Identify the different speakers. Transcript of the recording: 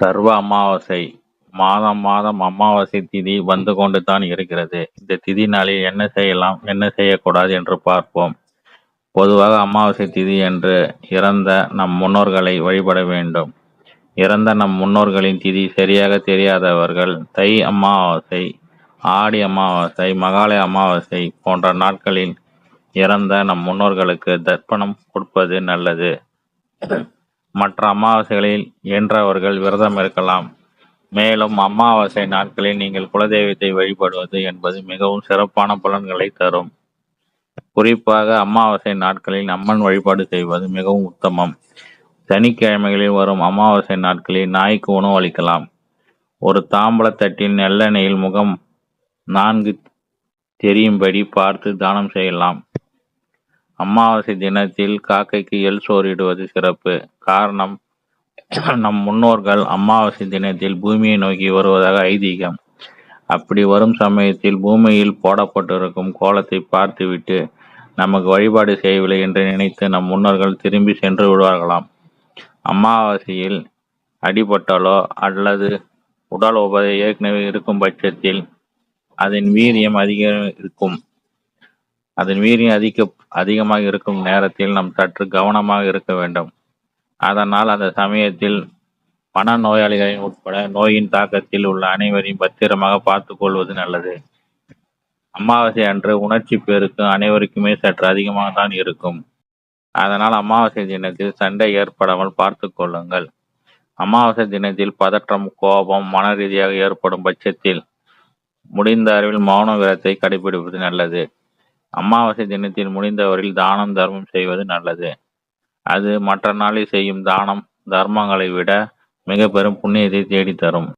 Speaker 1: சர்வ அமாவாசை மாதம் மாதம் அமாவாசை திதி வந்து கொண்டு தான் இருக்கிறது. இந்த திதி நாளில் என்ன செய்யலாம், என்ன செய்யக்கூடாது என்று பார்ப்போம். பொதுவாக அமாவாசை திதி என்று இறந்த நம் முன்னோர்களை வழிபட வேண்டும். இறந்த நம் முன்னோர்களின் திதி சரியாக தெரியாதவர்கள் தை அமாவாசை, ஆடி அமாவாசை, மகாலய அமாவாசை போன்ற நாட்களில் இறந்த நம் முன்னோர்களுக்கு தர்ப்பணம் கொடுப்பது நல்லது. மற்ற அமாவாசைகளில் இயன்றவர்கள் விரதம் இருக்கலாம். மேலும் அமாவாசை நாட்களில் நீங்கள் குலதெய்வத்தை வழிபடுவது என்பது மிகவும் சிறப்பான பலன்களை தரும். குறிப்பாக அமாவாசை நாட்களில் அம்மன் வழிபாடு செய்வது மிகவும் உத்தமம். சனிக்கிழமைகளில் வரும் அமாவாசை நாட்களில் நாய்க்கு உணவு அளிக்கலாம். ஒரு தாம்பலத்தட்டின் நெல்லெண்ணெயில் முகம் நான்கு தெரியும்படி பார்த்து தானம் செய்யலாம். அமாவாசை தினத்தில் காக்கைக்கு எள் சோறிடுவது சிறப்பு. காரணம் நம் முன்னோர்கள் அமாவாசை தினத்தில் பூமியை நோக்கி வருவதாக ஐதீகம். அப்படி வரும் சமயத்தில் பூமியில் போடப்பட்டிருக்கும் கோலத்தை பார்த்துவிட்டு நமக்கு வழிபாடு செய்யவில்லை என்று நினைத்து நம் முன்னோர்கள் திரும்பி சென்று விடுவார்களாம். அமாவாசையில் அடிபட்டாலோ அல்லது உடல் உபதை ஏற்கனவே இருக்கும் பட்சத்தில் அதன் வீரியம் அதிகம் இருக்கும். அதன் வீரியம் அதிக அதிகமாக இருக்கும் நேரத்தில் நாம் சற்று கவனமாக இருக்க வேண்டும். அதனால் அந்த சமயத்தில் மன நோயாளிகளை உட்பட நோயின் தாக்கத்தில் உள்ள அனைவரையும் பத்திரமாக பார்த்து கொள்வது நல்லது. அமாவாசை அன்று உணர்ச்சி பேருக்கு அனைவருக்குமே சற்று அதிகமாக தான் இருக்கும். அதனால் அமாவாசை தினத்தில் சண்டை ஏற்படாமல் பார்த்து கொள்ளுங்கள். அமாவாசை தினத்தில் பதற்றம், கோபம், மன ரீதியாக ஏற்படும் பட்சத்தில் முடிந்த அளவில் மௌன விரத்தை கடைபிடிப்பது நல்லது. அமாவாசை தினத்தில் முடிந்தவரில் தானம், தர்மம் செய்வது நல்லது. அது மற்ற நாளில் செய்யும் தானம், தர்மங்களை விட மிக பெரும் புண்ணியத்தை தேடித்தரும்